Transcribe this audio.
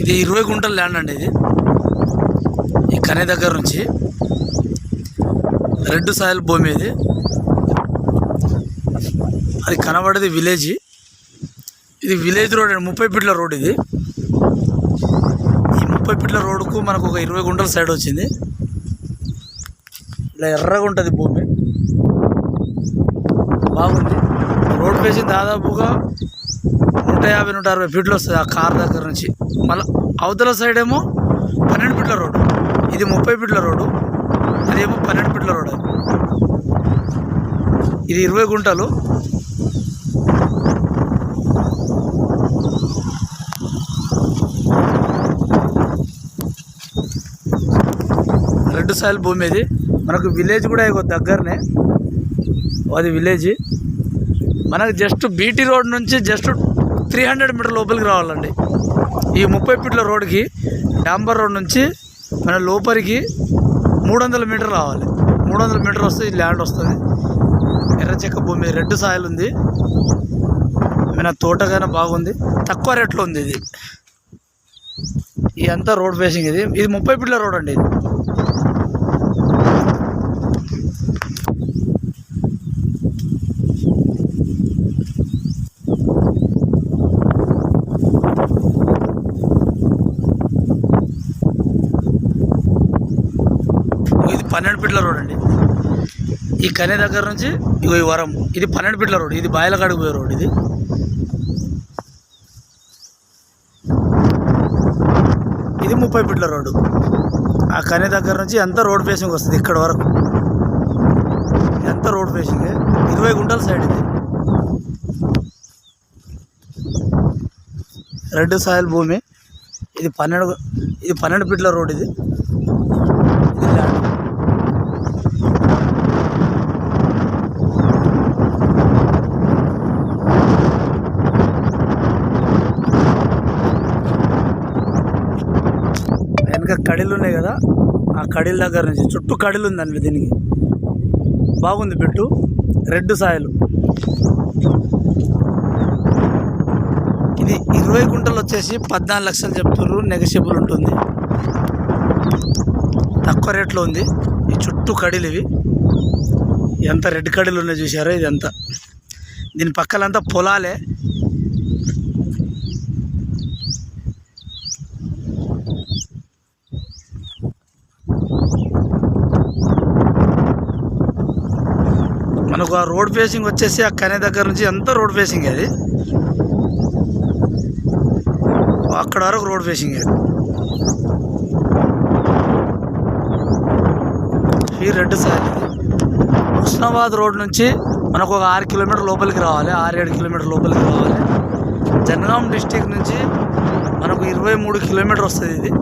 ఇది ఇరవై గుంటల ల్యాండ్ అండి ఇది. ఈ కనే దగ్గర నుంచి. రెడ్ సాయిల్ భూమి ఇది. అది కనబడేది విలేజ్. ఇది విలేజ్ రోడ్ అండి ముప్పై ఫీట్ల రోడ్ ఇది. ఈ ముప్పై ఫీట్ల రోడ్కు మనకు ఒక ఇరవై గుంటల సైడ్ వచ్చింది. ఇలా ఎర్రగా ఉంటుంది భూమి. బాగుంది. రోడ్ దాదాపుగా నూట యాభై నూట అరవై ఫీట్లు వస్తుంది ఆ కార్ దగ్గర నుంచి. మళ్ళీ అవతల సైడ్ ఏమో పన్నెండు ఫీట్ల రోడ్డు. ఇది ముప్పై ఫీట్ల రోడ్డు. అదేమో పన్నెండు ఫీట్ల రోడ్ ఇది ఇరవై గుంటలు. రెడ్ సాయిల్ భూమి ఇది. మనకు విలేజ్ కూడా దగ్గరనే. అది విలేజ్ మనకు జస్ట్ బీటీ రోడ్ నుంచి జస్ట్ త్రీ హండ్రెడ్ మీటర్ లోపలికి రావాలండి. ఈ ముప్పై ఫీట్ల రోడ్కి డాంబర్ రోడ్ నుంచి మన లోపలికి మూడు వందల మీటర్ రావాలి. మూడు వందల మీటర్ వస్తే ఈ ల్యాండ్ వస్తుంది. ఎర్ర చెక్క భూమి రెడ్ సాయిల్ ఉంది. మన తోటగానే బాగుంది. తక్కువ రేట్లో ఉంది ఇది. ఇదంతా రోడ్ ఫేసింగ్ ఇది. ఇది ముప్పై ఫీట్ల రోడ్ అండి ఇది ఇది పన్నెండు ఫీట్ల రోడ్ అండి. ఈ కనే దగ్గర నుంచి ఇగో ఈ వరం. ఇది పన్నెండు ఫీట్ల రోడ్. ఇది బాయలకాడికి పోయే రోడ్ ఇది. ఇది ముప్పై ఫీట్ల రోడ్డు ఆ కనే దగ్గర నుంచి ఎంత రోడ్ ఫేసింగ్ వస్తుంది ఇక్కడ వరకు? ఎంత రోడ్ ఫేసింగ్? ఇరవై గుంటల సైడ్ ఇది. రెడ్ సాయిల్ భూమి. ఇది పన్నెండు ఇది పన్నెండు ఫీట్ల రోడ్ ఇది ఇది ల్యాండ్ వెనక కడీలు ఉన్నాయి కదా ఆ కడీల దగ్గర నుంచి చుట్టూ కడీలు ఉందండి దీనికి. బాగుంది బిట్టు రెడ్ సాయలు. ఇది ఇరవై గుంటలు వచ్చేసి పద్నాలుగు లక్షలు చెప్తున్నారు నెగసిబుల్ ఉంటుంది. తక్కువ రేట్లో ఉంది. ఈ చుట్టూ కడీలు ఇవి. ఎంత రెడ్ కడీలు ఉన్నాయి చూసారా ఇదంతా. దీని పక్కలంతా పొలాలే. మనకు ఆ రోడ్ ఫేసింగ్ వచ్చేసి ఆ కనే దగ్గర నుంచి అంతా రోడ్ ఫేసింగ్ అది? అక్కడ వరకు రోడ్ ఫేసింగ్ అది. ఈ రెడ్ సార్ హుస్నాబాద్ రోడ్ నుంచి మనకు ఒక ఆరు కిలోమీటర్ లోపలికి రావాలి ఆరు ఏడు కిలోమీటర్ లోపలికి రావాలి. జనగాం డిస్టిక్ నుంచి మనకు ఇరవై మూడు కిలోమీటర్ వస్తుంది ఇది.